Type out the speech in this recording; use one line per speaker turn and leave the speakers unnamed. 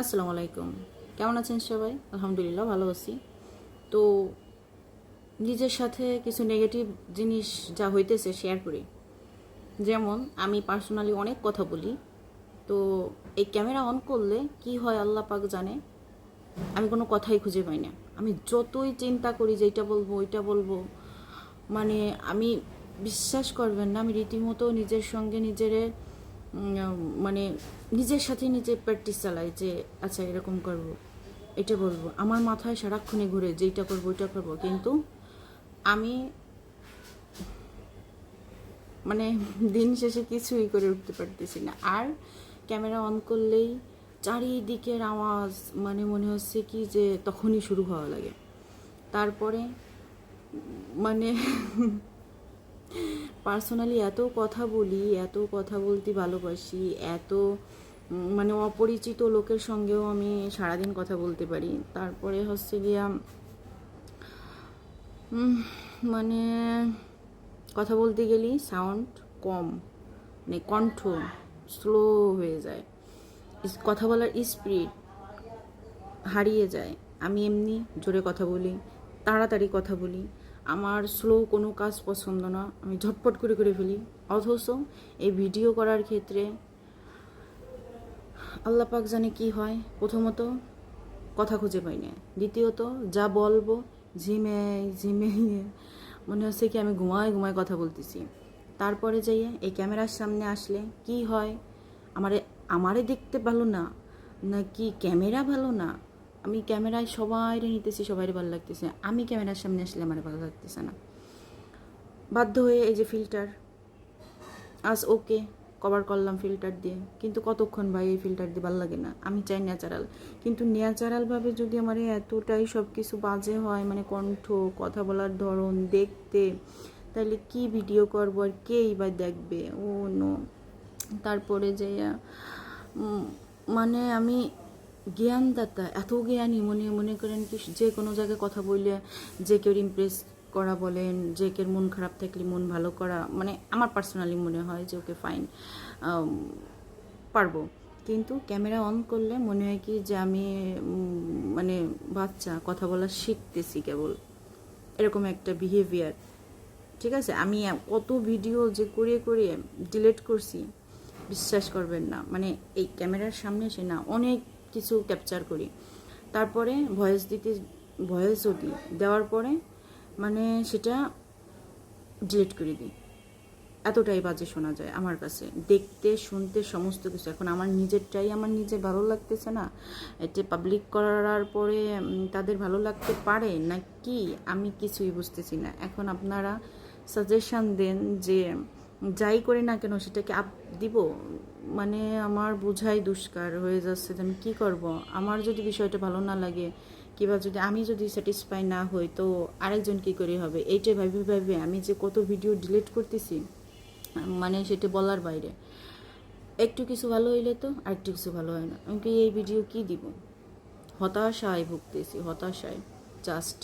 আসসালামু আলাইকুম। কেমন আছেন সবাই? আলহামদুলিল্লাহ ভালো আছি। তো নিজের সাথে কিছু নেগেটিভ জিনিস যা হইতেছে শেয়ার করি। যেমন, আমি পার্সোনালি অনেক কথা বলি। তো এই ক্যামেরা অন করলে কি হয় আল্লাহ পাক জানে? আমি কোনো কথাই খুঁজে পাই না। আমি যতই চিন্তা করি যে এটা বলব, ওইটা বলব মানে আমি বিশ্বাস করবেন না, আমি রীতিমতো নিজের সঙ্গে নিজেরে মানে নিজের সাথে নিজে প্র্যাকটিস চালাই যে আচ্ছা এরকম করব, এটা বলব। আমার মাথায় সারাক্ষণে ঘুরে যে এইটা করব, ওইটা করব। কিন্তু আমি মানে দিন শেষে কিছুই করে উঠতে পারতেছি না। আর ক্যামেরা অন করলেই চারিদিকের আওয়াজ মানে মনে হচ্ছে কি যে তখনই শুরু হওয়া লাগে। তারপরে মানে পার্সোনালি এত কথা বলি, এত কথা বলতে ভালোবাসি, এত মানে অপরিচিত লোকের সঙ্গেও আমি সারাদিন কথা বলতে পারি। তারপরে হচ্ছে গিয়া মানে কথা বলতে গেলেই সাউন্ড কম মানে কণ্ঠ স্লো হয়ে যায়। কথা বলার স্পিড হারিয়ে যায়। আমি এমনি জোরে কথা বলি, তাড়াতাড়ি কথা বলি। আমার স্লো কোনো কাজ পছন্দ না। আমি ঝটপট করে করে ফেলি। অথচ এই ভিডিও করার ক্ষেত্রে আল্লাহ পাক জানে কি হয়। প্রথমত, কথা খুঁজে পাই না। দ্বিতীয়ত, যা বলব ঝিমে ঝিমে মনে হচ্ছে কি আমি ঘুমায় ঘুমায় কথা বলতেছি। তারপরে যাইয়ে এই ক্যামেরার সামনে আসলে কি হয়? আমারে আমারে দেখতে ভালো না? নাকি ক্যামেরা ভালো না? আমি ক্যামেরায় সবাই নিতেছি সবাই ভালো লাগতেছে। আমি ক্যামেরার সামনে আসলে আমার ভালো লাগতেছে না। বাধ্য হয়ে এই যে ফিল্টার, আজ ওকে কভার করলাম ফিল্টার দিয়ে। কিন্তু কতক্ষণ ভাই এই ফিল্টার দিয়ে ভালো লাগে না? আমি চাই ন্যাচারাল। কিন্তু ন্যাচারালভাবে যদি আমার এতটাই সব কিছু বাজে হয় মানে কণ্ঠ, কথা বলার ধরন, দেখতে তাহলে কি ভিডিও করব আর কেই বা দেখবে? Oh no. তারপরে যে মানে আমি জ্ঞানদাতা, এত জ্ঞানী, মনে মনে করেন কি যে কোনো জায়গায় কথা বললে যে কেউ ইমপ্রেস করা বলেন, যে কেউ মন খারাপ থাকলে মন ভালো করা মানে আমার পার্সোনালি মনে হয় যে ওকে ফাইন পারব। কিন্তু ক্যামেরা অন করলে মনে হয় কি যে আমি মানে বাচ্চা, কথা বলা শিখতেছি কেবল। এরকম একটা বিহেভিয়ার ঠিক আছে? আমি কত ভিডিও যে করে করে ডিলিট করছি, বিশ্বাস করবেন না। মানে এই ক্যামেরার সামনে এসে না, অনেক কিছু ক্যাপচার করি। তারপরে ভয়েস দিতে ভয়েস দিই। দেওয়ার পরে মানে সেটা ডিলিট করে দিই। এতটাই বাজে শোনা যায় আমার কাছে। দেখতে, শুনতে সমস্ত কিছু। এখন আমার নিজেরটাই আমার নিজে ভালো লাগতেছে না। এতে পাবলিক করার পরে তাদের ভালো লাগতে পারে না কি আমি কিছুই বুঝতেছি না। এখন আপনারা সাজেশন দেন যে যাই করি না কেন সেটাকে আপ দিব? মানে আমার বোঝাই দুষ্কার হয়ে যাচ্ছে যে আমি কী করব? আমার যদি বিষয়টা ভালো না লাগে, কিংবা যদি আমি যদি স্যাটিসফাই না হই, তো আরেকজন কী করে হবে? এইটাই ভাবি ভাবে আমি যে কত ভিডিও ডিলিট করতেছি মানে সেটা বলার বাইরে। একটু কিছু ভালো হইলে তো আরেকটু কিছু ভালো হয় না। আমি এই ভিডিও কি দিব? হতাশায় ভুগতেছি, হতাশায়। জাস্ট